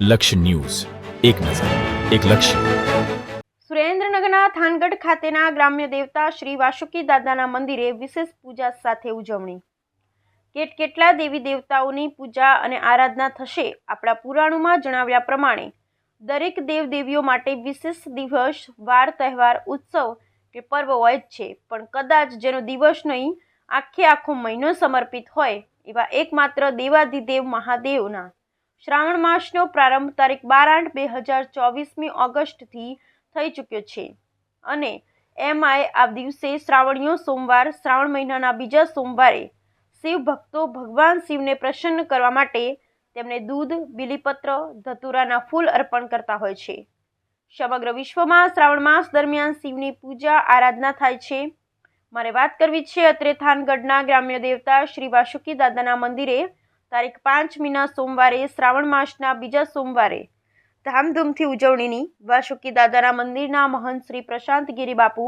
લક્ષ્ય ન્યૂઝ. એક નજર, એક લક્ષ્ય. સુરેન્દ્રનગરના થાનગઢ ખાતેના ગ્રામ્ય દેવતા શ્રી વાસુકી દાદાના મંદિરે વિશેષ પૂજા સાથે ઉજવણી. કેટ કેટલા દેવી દેવતાઓની પૂજા અને આરાધના થશે આપણા પુરાણોમાં જણાવ્યા પ્રમાણે દરેક દેવ દેવીઓ માટે વિશેષ દિવસ, વાર, તહેવાર, ઉત્સવ કે પર્વ હોય જ છે. પણ કદાચ જેનો દિવસ નહીં, આખે આખો મહિનો સમર્પિત હોય એવા એકમાત્ર દેવાધિદેવ મહાદેવના શ્રાવણ માસનો પ્રારંભ તારીખ બાર આઠ બે હજાર ચોવીસમી ઓગસ્ટથી થઈ ચૂક્યો છે. અને એમઆઈ આ દિવસે શ્રાવણીયો સોમવાર, શ્રાવણ મહિનાના બીજા સોમવારે શિવ ભક્તો ભગવાન શિવને પ્રસન્ન કરવા માટે તેમને દૂધ, બીલીપત્ર, ધતુરાના ફૂલ અર્પણ કરતા હોય છે. સમગ્ર વિશ્વમાં શ્રાવણ માસ દરમિયાન શિવની પૂજા, આરાધના થાય છે. મારે વાત કરવી છે અત્રે થાનગઢના ગ્રામ્ય દેવતા શ્રી વાસુકી દાદાના મંદિરે તારીખ પાંચ મીના સોમવારે, શ્રાવણ માસના બીજા સોમવારે ધામધૂમથી ઉજવણીની વાસુકી દાદાના મંદિરના મહંત શ્રી પ્રશાંતગીરી બાપુ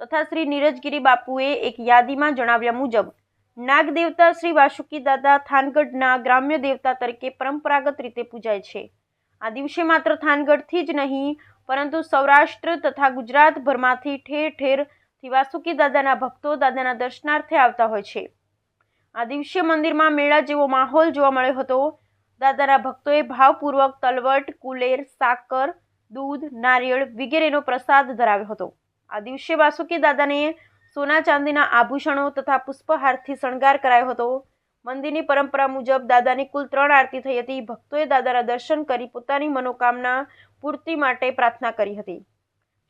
તથા શ્રી નીરજગીરી બાપુએ એક યાદીમાં જણાવ્યા મુજબ નાગ દેવતા શ્રી વાસુકી દાદા થાનગઢના ગ્રામ્ય દેવતા તરીકે પરંપરાગત રીતે પૂજાય છે. આ દિવસે માત્ર થાનગઢથી જ નહીં, પરંતુ સૌરાષ્ટ્ર તથા ગુજરાતભરમાંથી ઠેર ઠેરથી વાસુકી દાદાના ભક્તો દાદાના દર્શનાર્થે આવતા હોય છે. આ દિવસે મંદિરમાં મેળા જેવો માહોલ જોવા મળ્યો હતો. દાદાના ભક્તોએ ભાવપૂર્વક તલવટ, કુલેર, સાકર, દૂધ, નારિયેળ વગેરેનો પ્રસાદ ધરાવ્યો હતો. આ દિવસે વાસુકી દાદાને સોના ચાંદીના આભૂષણો તથા પુષ્પહારથી શણગાર કરાયો હતો. મંદિરની પરંપરા મુજબ દાદાની કુલ ત્રણ આરતી થઈ હતી. ભક્તોએ દાદાના દર્શન કરી પોતાની મનોકામના પૂર્તિ માટે પ્રાર્થના કરી હતી.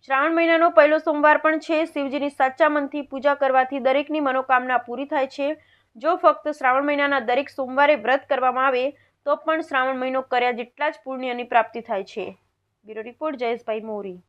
શ્રાવણ મહિનાનો પહેલો સોમવાર પણ છે. શિવજીની સાચા મનથી પૂજા કરવાથી દરેકની મનોકામના પૂરી થાય છે. જો ફક્ત શ્રાવણ મહિનાના દરેક સોમવારે વ્રત કરવામાં આવે, તો પણ શ્રાવણ મહિનો કર્યા જેટલા જ પુણ્યની પ્રાપ્તિ થાય છે. બ્યુરો રિપોર્ટ જયેશભાઈ મોરી.